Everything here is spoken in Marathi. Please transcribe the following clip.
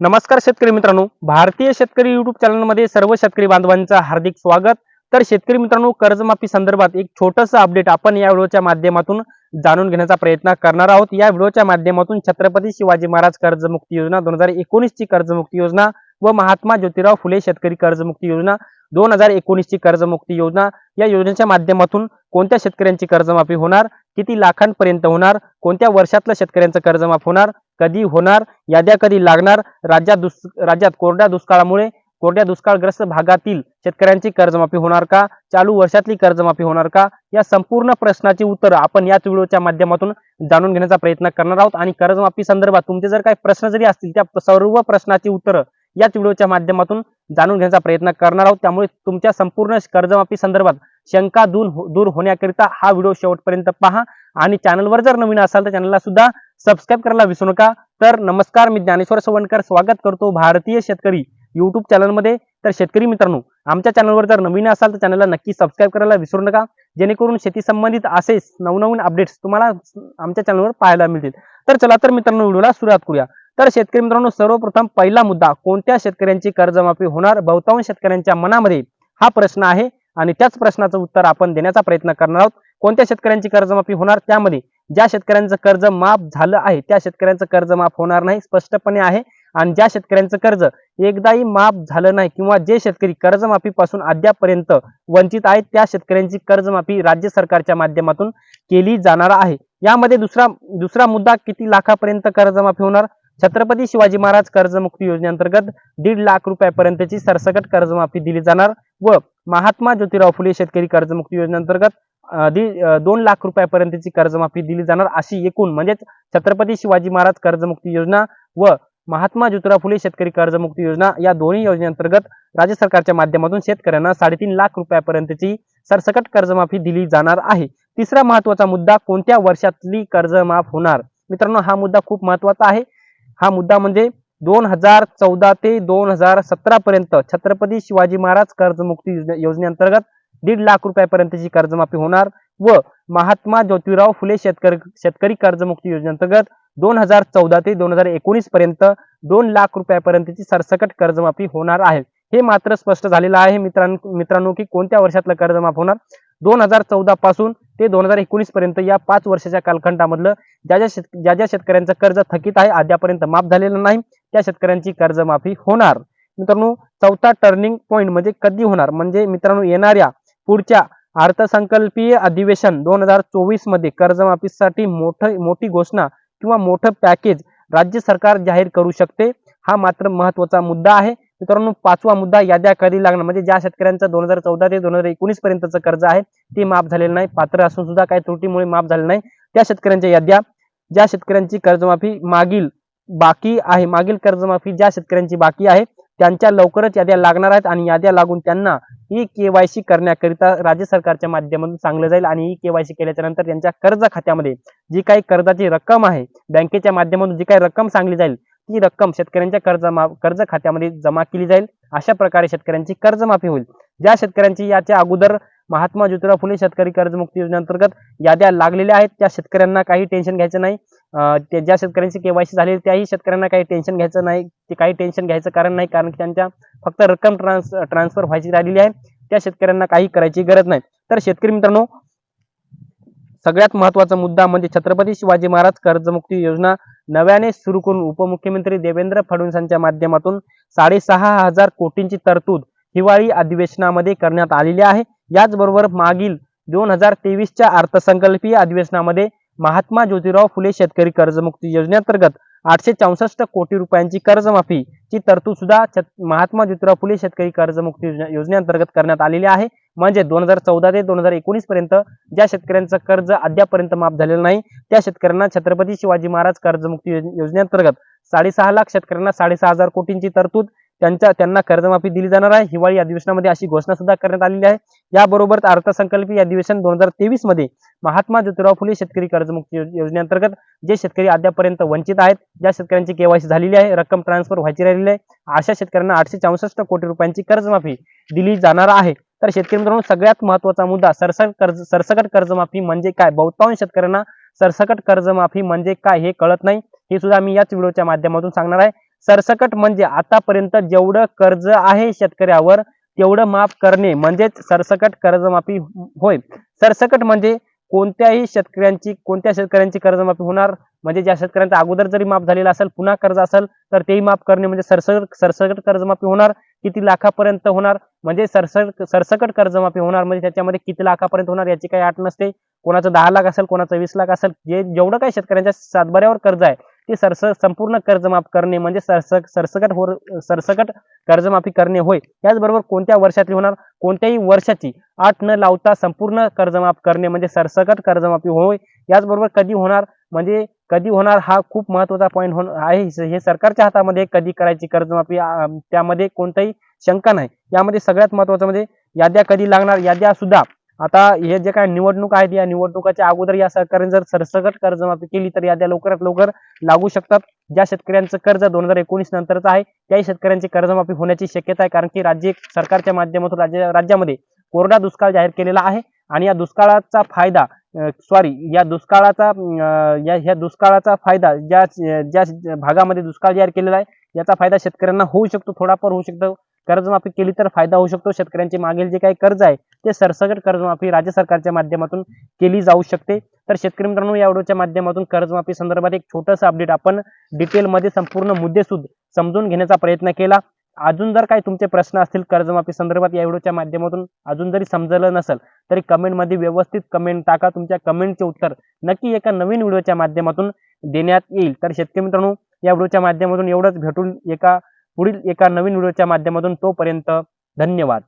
नमस्कार शेतकरी मित्रांनो. भारतीय शेतकरी युट्यूब चॅनलमध्ये सर्व शेतकरी बांधवांचं हार्दिक स्वागत. तर शेतकरी मित्रांनो कर्जमाफी संदर्भात एक छोटंसं अपडेट आपण या व्हिडिओच्या माध्यमातून जाणून घेण्याचा प्रयत्न करणार आहोत. या व्हिडिओच्या माध्यमातून छत्रपती शिवाजी महाराज कर्जमुक्ती योजना दोन हजार एकोणीस ची कर्जमुक्ती योजना व महात्मा ज्योतिराव फुले शेतकरी कर्जमुक्ती योजना दोन हजार एकोणीस ची कर्जमुक्ती योजना या योजनेच्या माध्यमातून कोणत्या शेतकऱ्यांची कर्जमाफी होणार किती लाखांपर्यंत होणार? कोणत्या वर्षातलं शेतकऱ्यांचं कर्जमाफ होणार? कधी होणार? याद्या कधी लागणार? राज्यात दुस राज्यात कोरड्या दुष्काळामुळे कोरड्या दुष्काळग्रस्त भागातील शेतकऱ्यांची कर्जमाफी होणार का? चालू वर्षातली कर्जमाफी होणार का? या संपूर्ण प्रश्नाची उत्तरं आपण याच व्हिडिओच्या माध्यमातून जाणून घेण्याचा प्रयत्न करणार आहोत. आणि कर्जमाफी संदर्भात तुमचे जर काही प्रश्न जरी असतील त्या सर्व प्रश्नाची उत्तरं याच व्हिडिओच्या माध्यमातून जाणून घेण्याचा प्रयत्न करणार आहोत. त्यामुळे तुमच्या संपूर्ण कर्जमाफी संदर्भात शंका दूर हो- दूर होण्याकरिता हा व्हिडिओ शेवटपर्यंत पहा. आणि चॅनलवर जर नवीन असाल तर चॅनलला सुद्धा सबस्क्राईब करायला विसरू नका. तर नमस्कार मी ज्ञानेश्वर सवणकर स्वागत करतो भारतीय शेतकरी युट्यूब चॅनलमध्ये तर शेतकरी मित्रांनो आमच्या चॅनलवर जर नवीन असाल तर चॅनलला नक्की सबस्क्राईब करायला विसरू नका. जेणेकरून शेती संबंधित असेच नवनवीन अपडेट्स तुम्हाला आमच्या चॅनलवर पाहायला मिळतील. तर चला तर मित्रांनो व्हिडिओला सुरुवात करूया. तर शेतकरी मित्रांनो सर्वप्रथम पहिला मुद्दा कोणत्या शेतकऱ्यांची कर्जमाफी होणार? बहुतांश शेतकऱ्यांच्या मनामध्ये हा प्रश्न आहे आणि त्याच प्रश्नाचं उत्तर आपण देण्याचा प्रयत्न करणार आहोत. कोणत्या शेतकऱ्यांची कर्जमाफी होणार? त्यामध्ये ज्या शेतकऱ्यांचं कर्ज माफ झालं आहे त्या शेतकऱ्यांचं कर्ज माफ होणार नाही स्पष्टपणे आहे. आणि ज्या शेतकऱ्यांचं कर्ज एकदाही माफ झालं नाही किंवा जे शेतकरी कर्जमाफीपासून अद्यापर्यंत वंचित आहेत त्या शेतकऱ्यांची कर्जमाफी राज्य सरकारच्या माध्यमातून केली जाणार आहे. यामध्ये दुसरा दुसरा मुद्दा किती लाखापर्यंत कर्जमाफी होणार? छत्रपती शिवाजी महाराज कर्जमुक्ती योजनेअंतर्गत दीड लाख रुपयापर्यंतची सरसकट कर्जमाफी दिली जाणार व महात्मा ज्योतिराव फुले शेतकरी कर्जमुक्ती योजनेअंतर्गत दोन लाख रुपयापर्यंतची कर्जमाफी दिली जाणार अशी एकूण म्हणजेच छत्रपती शिवाजी महाराज कर्जमुक्ती योजना व महात्मा ज्योतिराव फुले शेतकरी कर्जमुक्ती योजना या दोन्ही योजनेअंतर्गत राज्य सरकारच्या माध्यमातून शेतकऱ्यांना साडेतीन लाख रुपयापर्यंतची सरसकट कर्जमाफी दिली जाणार आहे. तिसरा महत्त्वाचा मुद्दा कोणत्या वर्षातली कर्जमाफ होणार? मित्रांनो हा मुद्दा खूप महत्त्वाचा आहे. हा मुद्दा म्हणजे दोन हजार चौदा ते दोन हजार सतरा पर्यंत छत्रपती शिवाजी महाराज कर्जमुक्ती योजने- योजनेअंतर्गत दीड लाख रुपयापर्यंतची कर्जमाफी होणार व महात्मा ज्योतिराव फुले शेतकरी शेतकरी कर्जमुक्ती योजनेअंतर्गत दोन हजार चौदा ते दोन हजार एकोणीस पर्यंत दोन लाख रुपयापर्यंतची सरसकट कर्जमाफी होणार आहे. हे मात्र स्पष्ट झालेलं आहे मित्रांनो मित्रांनो की कोणत्या वर्षातलं कर्जमाफ होणार? दोन हजार चौदा पासून ते दोन हजार एकोणीस पर्यंत या पाच वर्षाच्या कालखंडामधलं ज्या ज्या शेत ज्या ज्या शेतकऱ्यांचं कर्ज थकीत आहे अद्यापर्यंत माफ झालेलं नाही त्या शेतकऱ्यांची कर्जमाफी होणार. मित्रांनो चौथा टर्निंग पॉईंट म्हणजे कधी होणार? म्हणजे मित्रांनो येणाऱ्या पुढच्या अर्थसंकल्पीय अधिवेशन दोन हजार चोवीसमध्ये कर्जमाफीसाठी मोठं मोठी घोषणा किंवा मोठं पॅकेज राज्य सरकार जाहीर करू शकते हा मात्र महत्त्वाचा मुद्दा आहे. मित्रांनो पाचवा मुद्दा याद्या कधी लागणार? म्हणजे ज्या शेतकऱ्यांचं दोन हजार चौदा ते दोन हजार एकोणीस पर्यंतचं कर्ज आहे ते माफ झालेलं नाही. पात्र असून सुद्धा काही त्रुटीमुळे माफ झालं नाही. त्या शेतकऱ्यांच्या याद्या ज्या शेतकऱ्यांची कर्जमाफी मागील बाकी आहे मागील कर्जमाफी ज्या शेतकऱ्यांची बाकी आहे त्यांच्या लवकरच याद्या लागणार आहेत आणि याद्या लागून त्यांना ई केवायसी करण्याकरिता राज्य सरकारच्या माध्यमातून सांगलं जाईल आणि ई केवायसी केल्याच्यानंतर त्यांच्या कर्ज खात्यामध्ये जी काही कर्जाची रक्कम आहे बँकेच्या माध्यमातून जी काही रक्कम सांगली जाईल ती रक्कम शेतकऱ्यांच्या कर्ज कर्ज खात्यामध्ये जमा केली जाईल. अशा प्रकारे शेतकऱ्यांची कर्जमाफी होईल. ज्या शेतकऱ्यांची याच्या अगोदर महात्मा ज्योतिराव फुले शेतकरी कर्जमुक्ती योजनेअंतर्गत याद्या लागलेल्या आहेत त्या शेतकऱ्यांना काही टेन्शन घ्यायचं नाही. ज्या शेतकऱ्यांची केवायसी झालेली त्याही शेतकऱ्यांना काही टेन्शन घ्यायचं नाही. ते काही टेन्शन घ्यायचं कारण नाही कारण की त्यांच्या फक्त रक्कम ट्रान्स ट्रान्सफर व्हायची राहिलेली आहे. त्या शेतकऱ्यांना काही करायची गरज नाही. तर शेतकरी मित्रांनो सगळ्यात महत्त्वाचा मुद्दा म्हणजे छत्रपती शिवाजी महाराज कर्जमुक्ती योजना नव्याने सुरू करून उपमुख्यमंत्री देवेंद्र फडणवीसांच्या माध्यमातून साडेसहा हजार कोटींची तरतूद हिवाळी अधिवेशनामध्ये करण्यात आलेली आहे. याचबरोबर मागील दोन हजार तेवीसच्या अर्थसंकल्पीय अधिवेशनामध्ये महात्मा ज्योतिराव फुले शेतकरी कर्जमुक्ती योजनेअंतर्गत आठशे चौसष्ट कोटी रुपयांची कर्जमाफी ची तरतूद सुद्धा छत- महात्मा ज्योतिराव फुले शेतकरी कर्जमुक्ती योजनेअंतर्गत करण्यात आलेली आहे. म्हणजे दोन हजार चौदा ते दोन हजार एकोणीस पर्यंत ज्या शेतकऱ्यांचं कर्ज अद्यापर्यंत माफ झालेलं नाही त्या शेतकऱ्यांना छत्रपती शिवाजी महाराज कर्जमुक्ती योजनेअंतर्गत साडेसहा लाख शेतकऱ्यांना साडेसहा हजार कोटींची तरतूद त्यांच्या त्यांना कर्जमाफी दिली जाणार आहे. हिवाळी अधिवेशनामध्ये अशी घोषणा सुद्धा करण्यात आलेली आहे. याबरोबर अर्थसंकल्पीय अधिवेशन दोन हजार तेवीसमध्ये महात्मा ज्योतिराव फुले शेतकरी कर्जमुक्ती योजनेअंतर्गत जे शेतकरी अद्यापर्यंत वंचित आहेत ज्या शेतकऱ्यांची केवायसी झालेली आहे रक्कम ट्रान्सफर व्हायची राहिलेली आहे अशा शेतकऱ्यांना आठशे चौसष्ट कोटी रुपयांची कर्जमाफी दिली जाणार आहे. तर शेतकरी मित्रांनो सगळ्यात महत्त्वाचा मुद्दा सरसकट कर्ज सरसकट कर्जमाफी म्हणजे काय? बहुतांश शेतकऱ्यांना सरसकट कर्जमाफी म्हणजे काय हे कळत नाही. हे सुद्धा मी याच व्हिडिओच्या माध्यमातून सांगणार आहे. सरसकट म्हणजे आतापर्यंत जेवढं कर्ज आहे शेतकऱ्यावर तेवढं माफ करणे म्हणजेच सरसकट कर्जमाफी होय. सरसकट म्हणजे कोणत्याही शेतकऱ्यांची कोणत्या शेतकऱ्यांची कर्जमाफी होणार? म्हणजे ज्या शेतकऱ्यांचा अगोदर जरी माफ झालेला असेल पुन्हा कर्ज असेल तर तेही माफ करणे म्हणजे सरसकट सरसकट कर्जमाफी होणार. किती लाखापर्यंत होणार? म्हणजे सरसकट सरसकट कर्जमाफी होणार म्हणजे त्याच्यामध्ये किती लाखापर्यंत होणार याची काही आठ नसते. कोणाचं दहा लाख असेल कोणाचं वीस लाख असेल जे जेवढं काही शेतकऱ्यांच्या सातबाऱ्यावर कर्ज आहे ते सरस संपूर्ण कर्जमाफ करणे म्हणजे सरसक सरसकट हो सरसकट कर्जमाफी करणे होय. त्याचबरोबर कोणत्या वर्षातली होणार? कोणत्याही वर्षाची आठ न लावता संपूर्ण कर्जमाफ करणे म्हणजे सरसकट कर्जमाफी होय. याचबरोबर कधी होणार? म्हणजे कधी होणार हा खूप महत्त्वाचा पॉईंट हो आहे. हे सरकारच्या हातामध्ये कधी करायची कर्जमाफी? त्यामध्ये कोणताही शंका नाही. यामध्ये सगळ्यात महत्वाचं म्हणजे याद्या कधी लागणार? याद्या सुद्धा. आता हे जे काय निवडणूक आहेत या निवडणुकाच्या अगोदर या सरकारने जर सरसकट कर्जमाफी केली तर याद्या लवकरात लवकर लागू शकतात. ज्या शेतकऱ्यांचं कर्ज दोन हजार एकोणीस नंतरचं आहे त्याही शेतकऱ्यांची कर्जमाफी होण्याची शक्यता आहे कारण की राज्य सरकारच्या माध्यमातून राज्य राज्यामध्ये कोरडा दुष्काळ जाहीर केलेला आहे. आणि या दुष्काळाचा फायदा सॉरी या दुष्काळाचा अं, या ह्या दुष्काळाचा फायदा ज्या ज्या भागामध्ये दुष्काळ जाहीर केलेला आहे याचा फायदा शेतकऱ्यांना होऊ शकतो थोडाफार होऊ शकतो. कर्जमाफी केली तर फायदा होऊ शकतो. शेतकऱ्यांचे मागील जे काही कर्ज आहे ते सरसकट कर्जमाफी राज्य सरकारच्या माध्यमातून केली जाऊ शकते. तर शेतकरी मित्रांनो या व्हिडिओच्या माध्यमातून कर्जमाफी संदर्भात एक छोटंसं अपडेट आपण डिटेलमध्ये संपूर्ण मुद्देसूद समजून घेण्याचा प्रयत्न केला. अजून जर काही तुमचे प्रश्न असतील कर्जमाफी संदर्भात या व्हिडिओच्या माध्यमातून अजून जरी समजलं नसेल तरी कमेंटमध्ये व्यवस्थित कमेंट टाका. तुमच्या कमेंटचे उत्तर नक्की एका नवीन व्हिडिओच्या माध्यमातून देण्यात येईल. तर शेतकरी मित्रांनो या व्हिडिओच्या माध्यमातून एवढंच. भेटून एका पुढील एका नवीन व्हिडिओच्या माध्यमातून तोपर्यंत धन्यवाद.